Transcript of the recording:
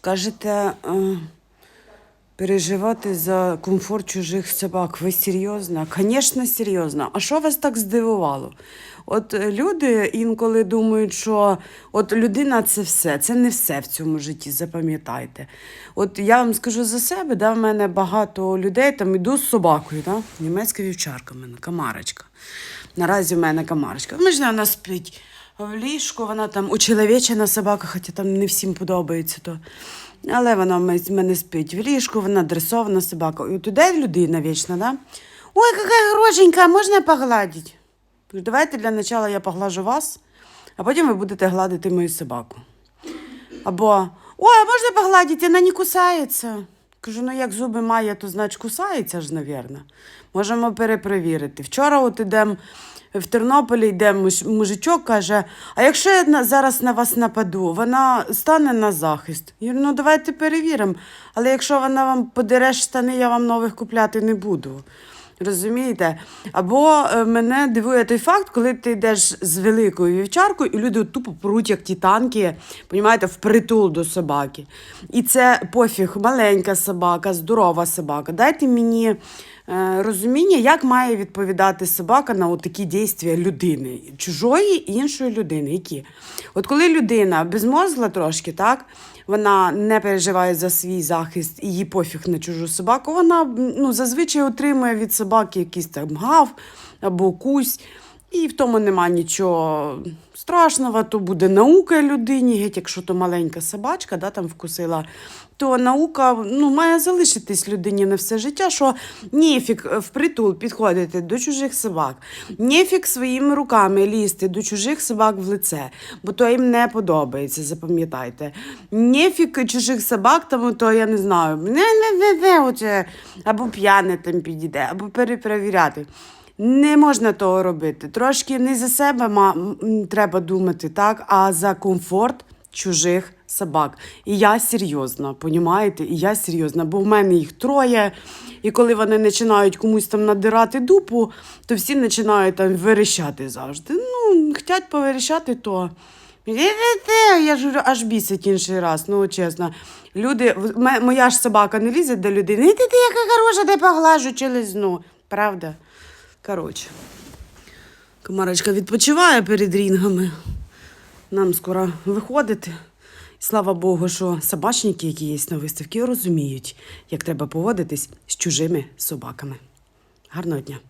Кажете, е, переживати за комфорт чужих собак. Ви серйозно? Звісно, серйозно. А що вас так здивувало? От люди інколи думають, що от людина це все, це не все в цьому житті, запам'ятайте. От я вам скажу за себе, да, в мене багато людей там іду з собакою, да? німецька вівчарка в мене, камарочка. Наразі в мене камарочка. Ми ж вона спить в ліжку, вона там учеловечена собака, хоча там не всім подобається то. Але вона в мене- спить в ліжку, вона дресована собака. І от людина вічна, да? Ой, яка хорошенька, можна погладити? Давайте для начала я поглажу вас, а потім ви будете гладити мою собаку. Або ой, а можна погладити, вона не кусається. Кажу, ну як зуби має, то значить кусається ж, навірно. Можемо перепровірити. Вчора от ідемо в Тернополі, йде мужичок, каже: а якщо я зараз на вас нападу, вона стане на захист. Я говорю, ну давайте перевіримо. Але якщо вона вам подере штани, я вам нових купляти не буду. Розумієте? Або е, мене дивує той факт, коли ти йдеш з великою вівчаркою, і люди тупо пруть, як ті танки, понімаєте, впритул до собаки. І це пофіг, маленька собака, здорова собака. Дайте мені розуміння, як має відповідати собака на такі дійства людини, чужої іншої людини. Які? От коли людина безмозгла трошки, так? вона не переживає за свій захист і їй пофіг на чужу собаку, вона ну, зазвичай отримує від собаки якийсь там гав або кусь. І в тому нема нічого страшного, то буде наука людині, геть, якщо то маленька собачка да, там вкусила, то наука ну, має залишитись людині на все життя, що нефік впритул підходити до чужих собак, нефік своїми руками лізти до чужих собак в лице, бо то їм не подобається, запам'ятайте. Нефік чужих собак, тому то я не знаю, не, не, не, не, оце, або п'яне там підійде, або перепровіряти. Не можна того робити. Трошки не за себе треба думати, так, а за комфорт чужих собак. І я серйозна, понімаєте? І я серйозна, бо в мене їх троє. І коли вони починають комусь там надирати дупу, то всі починають там верещати завжди. Ну, хочуть поверещати, то. Я ж говорю, аж бісить інший раз, ну чесно. Люди, моя ж собака не лізе до людини. «Ти, яка хороша, дай поглажу чи лизну. Правда? Коротше. Комарочка відпочиває перед рінгами. Нам скоро виходити. Слава Богу, що собачники, які є на виставці, розуміють, як треба поводитись з чужими собаками. Гарного дня!